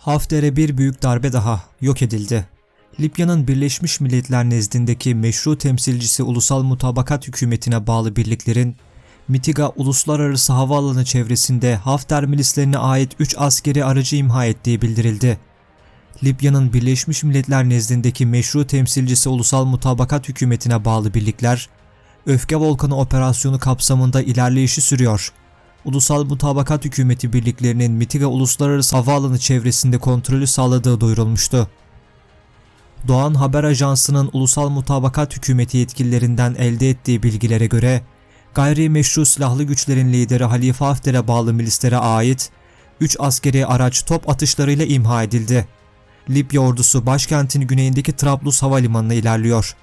Hafter'e bir büyük darbe daha yok edildi. Libya'nın Birleşmiş Milletler nezdindeki meşru temsilcisi Ulusal Mutabakat Hükümeti'ne bağlı birliklerin Mitiga Uluslararası Havaalanı çevresinde Hafter milislerine ait 3 askeri aracı imha ettiği bildirildi. Libya'nın Birleşmiş Milletler nezdindeki meşru temsilcisi Ulusal Mutabakat Hükümeti'ne bağlı birlikler, Öfke Volkanı operasyonu kapsamında ilerleyişi sürüyor. Ulusal Mutabakat Hükümeti birliklerinin Mitiga Uluslararası Havaalanı çevresinde kontrolü sağladığı duyurulmuştu. Doğan Haber Ajansı'nın Ulusal Mutabakat Hükümeti yetkililerinden elde ettiği bilgilere göre, gayrimeşru silahlı güçlerin lideri Halife Hafter'e bağlı milislere ait 3 askeri araç top atışlarıyla imha edildi. Libya ordusu başkentin güneyindeki Trablus Havalimanı'na ilerliyor.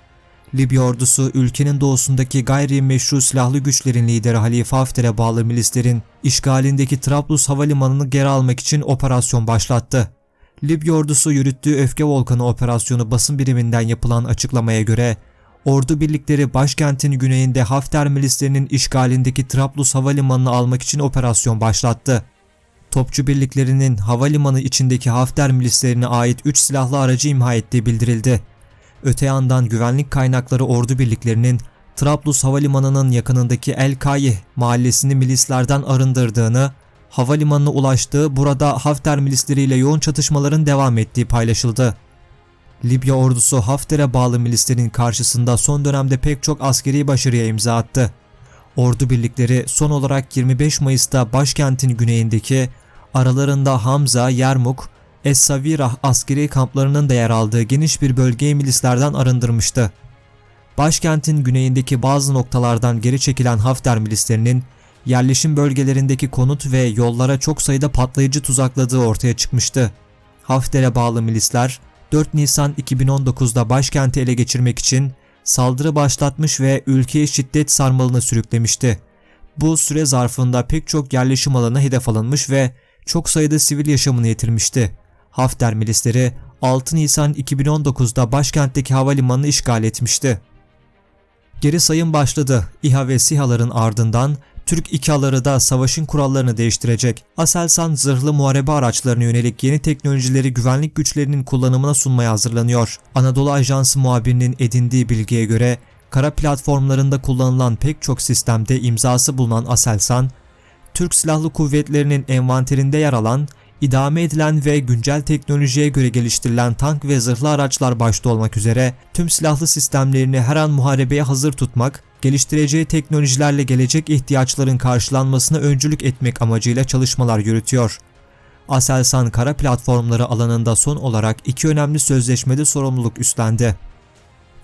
Libya ordusu ülkenin doğusundaki gayrimeşru silahlı güçlerin lideri Halife Hafter'e bağlı milislerin işgalindeki Trablus Havalimanı'nı geri almak için operasyon başlattı. Libya ordusu yürüttüğü Öfke Volkanı operasyonu basın biriminden yapılan açıklamaya göre ordu birlikleri başkentin güneyinde Hafter milislerinin işgalindeki Trablus Havalimanı'nı almak için operasyon başlattı. Topçu birliklerinin havalimanı içindeki Hafter milislerine ait 3 silahlı aracı imha ettiği bildirildi. Öte yandan güvenlik kaynakları ordu birliklerinin Trablus Havalimanı'nın yakınındaki El Kayih mahallesini milislerden arındırdığını, havalimanına ulaştığı burada Hafter milisleriyle yoğun çatışmaların devam ettiği paylaşıldı. Libya ordusu Hafter'e bağlı milislerin karşısında son dönemde pek çok askeri başarıya imza attı. Ordu birlikleri son olarak 25 Mayıs'ta başkentin güneyindeki aralarında Hamza, Yermuk, Es-Savirah askeri kamplarının da yer aldığı geniş bir bölgeyi milislerden arındırmıştı. Başkentin güneyindeki bazı noktalardan geri çekilen Hafter milislerinin yerleşim bölgelerindeki konut ve yollara çok sayıda patlayıcı tuzakladığı ortaya çıkmıştı. Hafter'e bağlı milisler 4 Nisan 2019'da başkenti ele geçirmek için saldırı başlatmış ve ülkeyi şiddet sarmalına sürüklemişti. Bu süre zarfında pek çok yerleşim alanı hedef alınmış ve çok sayıda sivil yaşamını yitirmişti. Hafter milisleri 6 Nisan 2019'da başkentteki havalimanını işgal etmişti. Geri sayım başladı. İHA ve SİHA'ların ardından Türk İKA'ları da savaşın kurallarını değiştirecek. Aselsan zırhlı muharebe araçlarına yönelik yeni teknolojileri güvenlik güçlerinin kullanımına sunmaya hazırlanıyor. Anadolu Ajansı muhabirinin edindiği bilgiye göre kara platformlarında kullanılan pek çok sistemde imzası bulunan Aselsan, Türk Silahlı Kuvvetleri'nin envanterinde yer alan, idame edilen ve güncel teknolojiye göre geliştirilen tank ve zırhlı araçlar başta olmak üzere tüm silahlı sistemlerini her an muharebeye hazır tutmak, geliştireceği teknolojilerle gelecek ihtiyaçların karşılanmasına öncülük etmek amacıyla çalışmalar yürütüyor. Aselsan kara platformları alanında son olarak iki önemli sözleşmede sorumluluk üstlendi.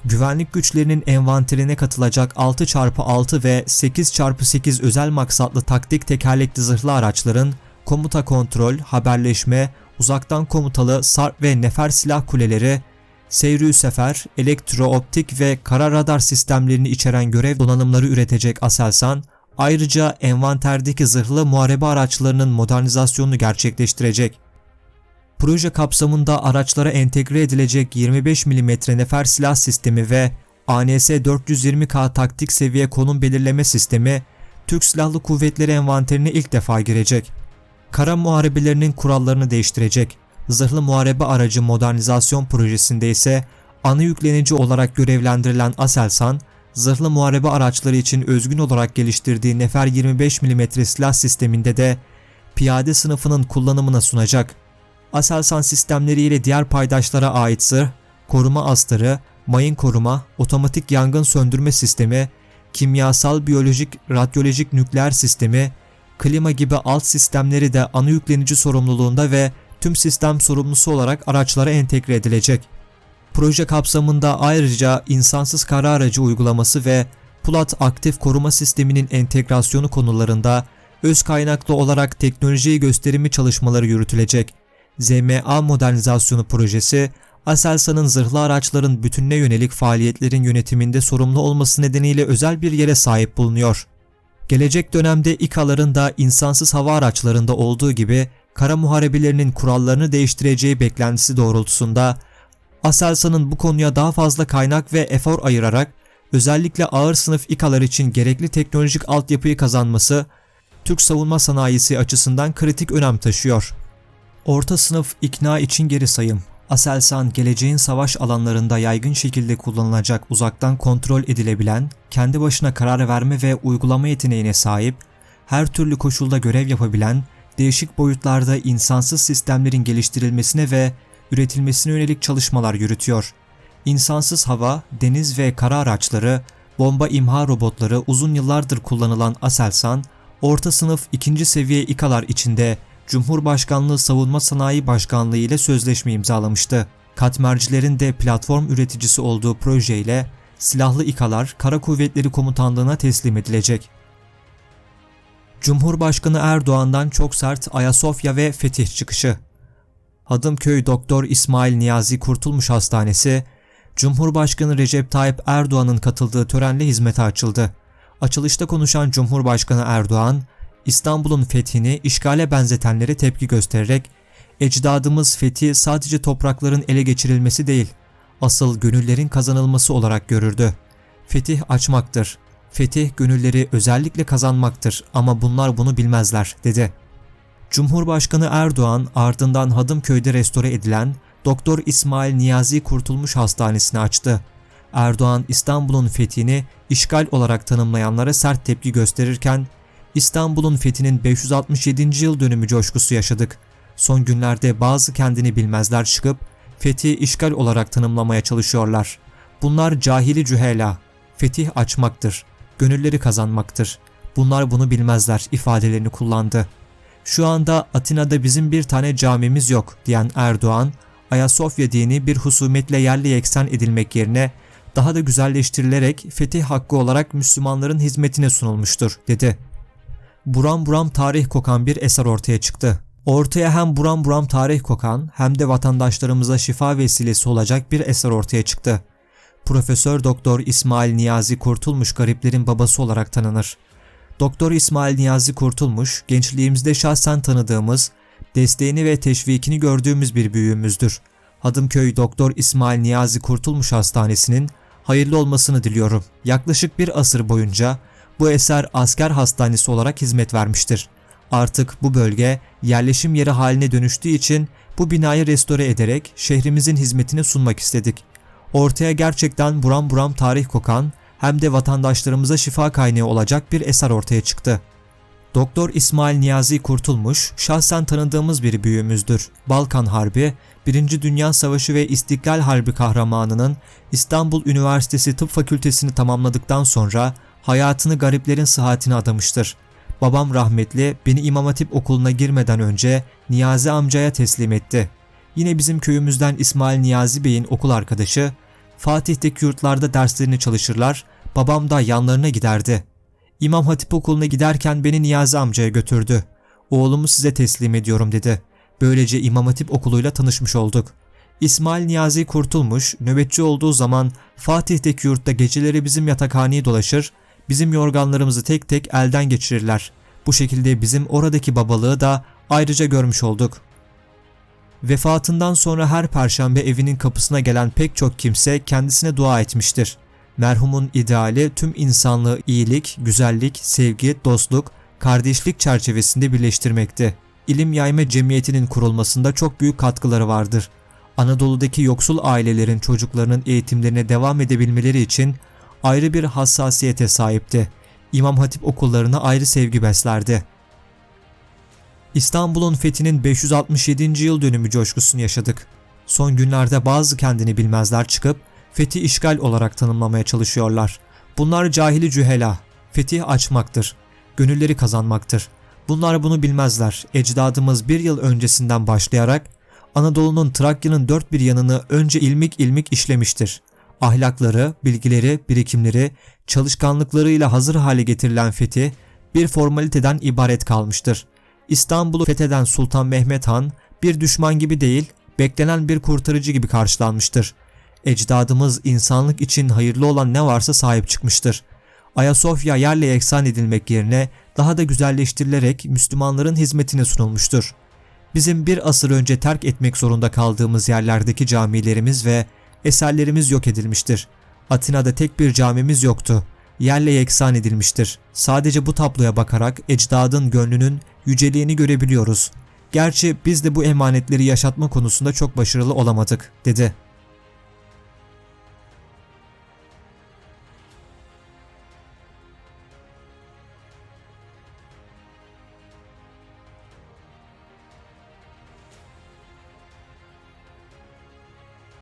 Güvenlik güçlerinin envanterine katılacak 6x6 ve 8x8 özel maksatlı taktik tekerlekli zırhlı araçların komuta kontrol, haberleşme, uzaktan komutalı sarp ve nefer silah kuleleri, seyri sefer, elektro-optik ve kara radar sistemlerini içeren görev donanımları üretecek Aselsan, ayrıca envanterdeki zırhlı muharebe araçlarının modernizasyonunu gerçekleştirecek. Proje kapsamında araçlara entegre edilecek 25 mm nefer silah sistemi ve ANS 420K taktik seviye konum belirleme sistemi Türk Silahlı Kuvvetleri envanterine ilk defa girecek. Kara muharebelerinin kurallarını değiştirecek. Zırhlı muharebe aracı modernizasyon projesinde ise ana yüklenici olarak görevlendirilen Aselsan, zırhlı muharebe araçları için özgün olarak geliştirdiği Nefer 25 mm silah sisteminde de piyade sınıfının kullanımına sunacak. Aselsan sistemleriyle diğer paydaşlara ait zırh, koruma astarı, mayın koruma, otomatik yangın söndürme sistemi, kimyasal, biyolojik, radyolojik nükleer sistemi, klima gibi alt sistemleri de ana yüklenici sorumluluğunda ve tüm sistem sorumlusu olarak araçlara entegre edilecek. Proje kapsamında ayrıca insansız kara aracı uygulaması ve Pulat aktif koruma sisteminin entegrasyonu konularında öz kaynaklı olarak teknolojiyi gösterimi çalışmaları yürütülecek. ZMA modernizasyonu projesi, Aselsan'ın zırhlı araçların bütününe yönelik faaliyetlerin yönetiminde sorumlu olması nedeniyle özel bir yere sahip bulunuyor. Gelecek dönemde İKA'ların da insansız hava araçlarında olduğu gibi kara muharebelerinin kurallarını değiştireceği beklentisi doğrultusunda Aselsan'ın bu konuya daha fazla kaynak ve efor ayırarak özellikle ağır sınıf İKA'lar için gerekli teknolojik altyapıyı kazanması Türk savunma sanayisi açısından kritik önem taşıyor. Orta sınıf ikna için geri sayım. Aselsan geleceğin savaş alanlarında yaygın şekilde kullanılacak uzaktan kontrol edilebilen, kendi başına karar verme ve uygulama yeteneğine sahip, her türlü koşulda görev yapabilen, değişik boyutlarda insansız sistemlerin geliştirilmesine ve üretilmesine yönelik çalışmalar yürütüyor. İnsansız hava, deniz ve kara araçları, bomba imha robotları uzun yıllardır kullanılan Aselsan, orta sınıf ikinci seviye İKA'lar içinde Cumhurbaşkanlığı Savunma Sanayi Başkanlığı ile sözleşme imzalamıştı. Katmercilerin de platform üreticisi olduğu projeyle silahlı İKA'lar Kara Kuvvetleri Komutanlığı'na teslim edilecek. Cumhurbaşkanı Erdoğan'dan çok sert Ayasofya ve Fetih çıkışı. Hadımköy Doktor İsmail Niyazi Kurtulmuş Hastanesi, Cumhurbaşkanı Recep Tayyip Erdoğan'ın katıldığı törenle hizmete açıldı. Açılışta konuşan Cumhurbaşkanı Erdoğan, İstanbul'un fethini işgale benzetenlere tepki göstererek ecdadımız fethi sadece toprakların ele geçirilmesi değil, asıl gönüllerin kazanılması olarak görürdü. Fetih açmaktır. Fetih gönülleri özellikle kazanmaktır ama bunlar bunu bilmezler, dedi. Cumhurbaşkanı Erdoğan ardından Hadımköy'de restore edilen Doktor İsmail Niyazi Kurtulmuş Hastanesi'ni açtı. Erdoğan İstanbul'un fethini işgal olarak tanımlayanlara sert tepki gösterirken İstanbul'un fethinin 567. yıl dönümü coşkusu yaşadık. Son günlerde bazı kendini bilmezler çıkıp fethi işgal olarak tanımlamaya çalışıyorlar. Bunlar cahili cühela. Fetih açmaktır. Gönülleri kazanmaktır. Bunlar bunu bilmezler ifadelerini kullandı. Şu anda Atina'da bizim bir tane camimiz yok diyen Erdoğan, Ayasofya dini bir husumetle yerli yeksan edilmek yerine daha da güzelleştirilerek fetih hakkı olarak Müslümanların hizmetine sunulmuştur, dedi. Buram buram tarih kokan bir eser ortaya çıktı. Ortaya hem buram buram tarih kokan hem de vatandaşlarımıza şifa vesilesi olacak bir eser ortaya çıktı. Profesör Doktor İsmail Niyazi Kurtulmuş gariplerin babası olarak tanınır. Doktor İsmail Niyazi Kurtulmuş, gençliğimizde şahsen tanıdığımız, desteğini ve teşvikini gördüğümüz bir büyüğümüzdür. Hadımköy Doktor İsmail Niyazi Kurtulmuş Hastanesi'nin hayırlı olmasını diliyorum. Yaklaşık bir asır boyunca bu eser asker hastanesi olarak hizmet vermiştir. Artık bu bölge yerleşim yeri haline dönüştüğü için bu binayı restore ederek şehrimizin hizmetine sunmak istedik. Ortaya gerçekten buram buram tarih kokan hem de vatandaşlarımıza şifa kaynağı olacak bir eser ortaya çıktı. Doktor İsmail Niyazi Kurtulmuş, şahsen tanıdığımız bir büyüğümüzdür. Balkan Harbi, Birinci Dünya Savaşı ve İstiklal Harbi kahramanının İstanbul Üniversitesi Tıp Fakültesini tamamladıktan sonra hayatını gariplerin sıhhatine adamıştır. Babam rahmetli beni İmam Hatip okuluna girmeden önce Niyazi amcaya teslim etti. Yine bizim köyümüzden İsmail Niyazi Bey'in okul arkadaşı, Fatih'teki yurtlarda derslerini çalışırlar, babam da yanlarına giderdi. İmam Hatip okuluna giderken beni Niyazi amcaya götürdü. Oğlumu size teslim ediyorum dedi. Böylece İmam Hatip okuluyla tanışmış olduk. İsmail Niyazi kurtulmuş, nöbetçi olduğu zaman Fatih'teki yurtta geceleri bizim yatakhaneyi dolaşır, bizim yorganlarımızı tek tek elden geçirirler. Bu şekilde bizim oradaki babalığı da ayrıca görmüş olduk. Vefatından sonra her perşembe evinin kapısına gelen pek çok kimse kendisine dua etmiştir. Merhumun ideali tüm insanlığı iyilik, güzellik, sevgi, dostluk, kardeşlik çerçevesinde birleştirmekti. İlim yayma cemiyetinin kurulmasında çok büyük katkıları vardır. Anadolu'daki yoksul ailelerin çocuklarının eğitimlerine devam edebilmeleri için ayrı bir hassasiyete sahipti. İmam Hatip okullarına ayrı sevgi beslerdi. İstanbul'un fethinin 567. yıl dönümü coşkusunu yaşadık. Son günlerde bazı kendini bilmezler çıkıp fethi işgal olarak tanımlamaya çalışıyorlar. Bunlar cahili cühela, fetih açmaktır, gönülleri kazanmaktır. Bunlar bunu bilmezler. Ecdadımız bir yıl öncesinden başlayarak Anadolu'nun Trakya'nın dört bir yanını önce ilmik ilmik işlemiştir. Ahlakları, bilgileri, birikimleri, çalışkanlıklarıyla hazır hale getirilen fethi bir formaliteden ibaret kalmıştır. İstanbul'u fetheden Sultan Mehmet Han bir düşman gibi değil, beklenen bir kurtarıcı gibi karşılanmıştır. Ecdadımız insanlık için hayırlı olan ne varsa sahip çıkmıştır. Ayasofya yerle yeksan edilmek yerine daha da güzelleştirilerek Müslümanların hizmetine sunulmuştur. Bizim bir asır önce terk etmek zorunda kaldığımız yerlerdeki camilerimiz ve eserlerimiz yok edilmiştir. Atina'da tek bir camimiz yoktu. Yerle yeksan edilmiştir. Sadece bu tabloya bakarak ecdadın gönlünün yüceliğini görebiliyoruz. Gerçi biz de bu emanetleri yaşatma konusunda çok başarılı olamadık, dedi.